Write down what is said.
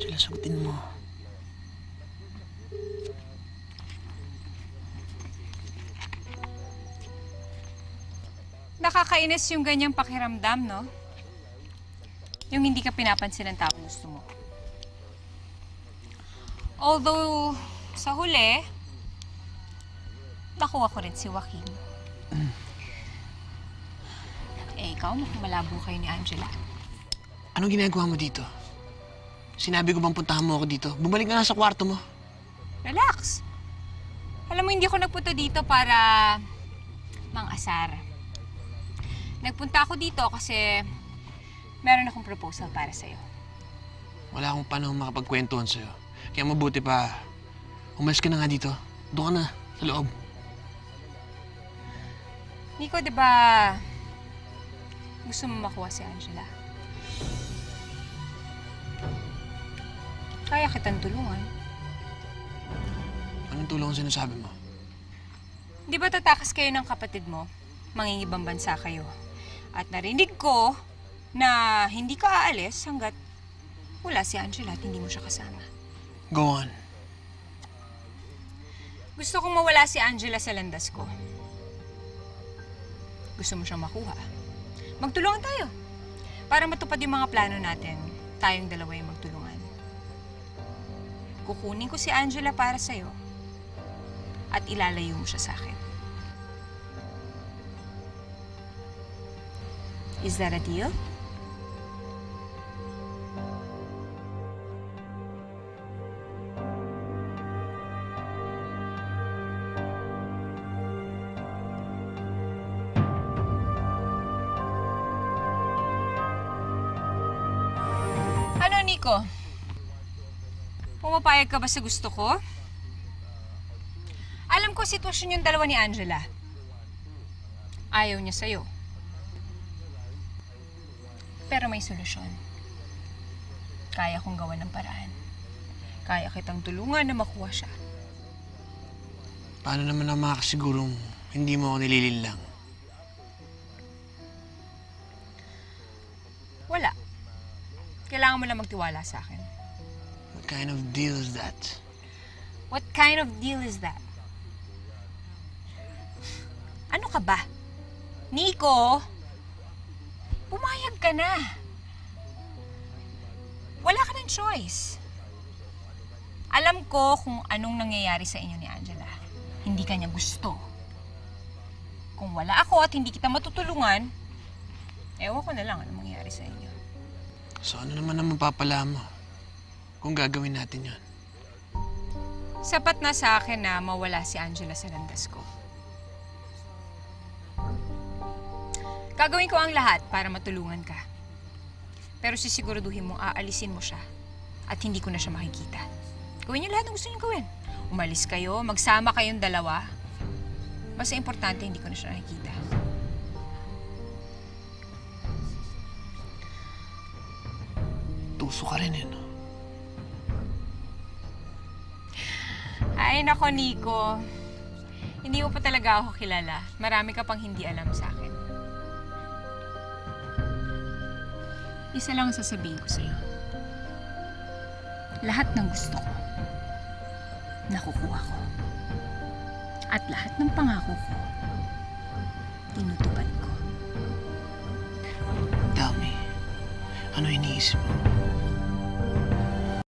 Angela, sagutin mo. Nakakainis yung ganyang pakiramdam, no? Yung hindi ka pinapansin ng tao gusto mo. Although, sa huli, nakuha ko rin si Joaquin. eh, ikaw, malabo kayo ni Angela. Anong ginagawa mo dito? Sinabi ko bang puntahan mo ako dito? Bumalik ka nga sa kwarto mo. Relax. Alam mo, hindi ako nagpunta dito para mang-asar. Nagpunta ako dito kasi meron akong proposal para sa'yo. Wala akong panahon makapagkwentuhan sa'yo. Kaya mabuti pa, umalis ka na nga dito. Doon ka na, sa loob. Nico, di ba gusto mo makuha si Angela? Kaya kitang tulungan. Anong tulong sinasabi mo? Di ba tatakas kayo ng kapatid mo? Mangingibang bansa kayo. At narinig ko na hindi ka aalis hanggat wala si Angela at hindi mo siya kasama. Go on. Gusto kong mawala si Angela sa landas ko. Gusto mo siyang makuha. Magtulungan tayo. Para matupad yung mga plano natin, tayong dalawa yung magtulungan. Kukunin ko si Angela para sa'yo at ilalayo mo siya sa akin. Is that a deal? Ano, Nico? Pumapayag ka ba sa gusto ko? Alam ko sitwasyon yung dalawa ni Angela. Ayaw niya sa'yo. Pero may solusyon. Kaya kong gawa ng paraan. Kaya kitang tulungan na makuha siya. Paano naman ang makakasigurong hindi mo ako nililinlang? Wala. Kailangan mo lang magtiwala sa akin. Kind of deal is that? What kind of deal is that? Ano ka ba? Nico? Pumayag ka na. Wala ka ng choice. Alam ko kung anong nangyayari sa inyo ni Angela. Hindi ka niya gusto. Kung wala ako at hindi kita matutulungan, ewan ko na lang anong mangyayari sa inyo. So ano naman ang mapapala mo kung gagawin natin yon? Sapat na sa akin na mawala si Angela sa landas ko. Gagawin ko ang lahat para matulungan ka. Pero sisiguraduhin mong aalisin mo siya at hindi ko na siya makikita. Gawin niyo lahat ng gusto niyo gawin. Umalis kayo, magsama kayong dalawa. Basta importante, hindi ko na siya nakikita. Tuso ka rin eh, no? Ay, nako, Nico. Hindi mo pa talaga ako kilala. Marami ka pang hindi alam sa akin. Isa lang ang sasabihin ko sa'yo. Lahat ng gusto ko, nakukuha ko. At lahat ng pangako ko, tinutupad ko. Tell me, ano iniisip mo?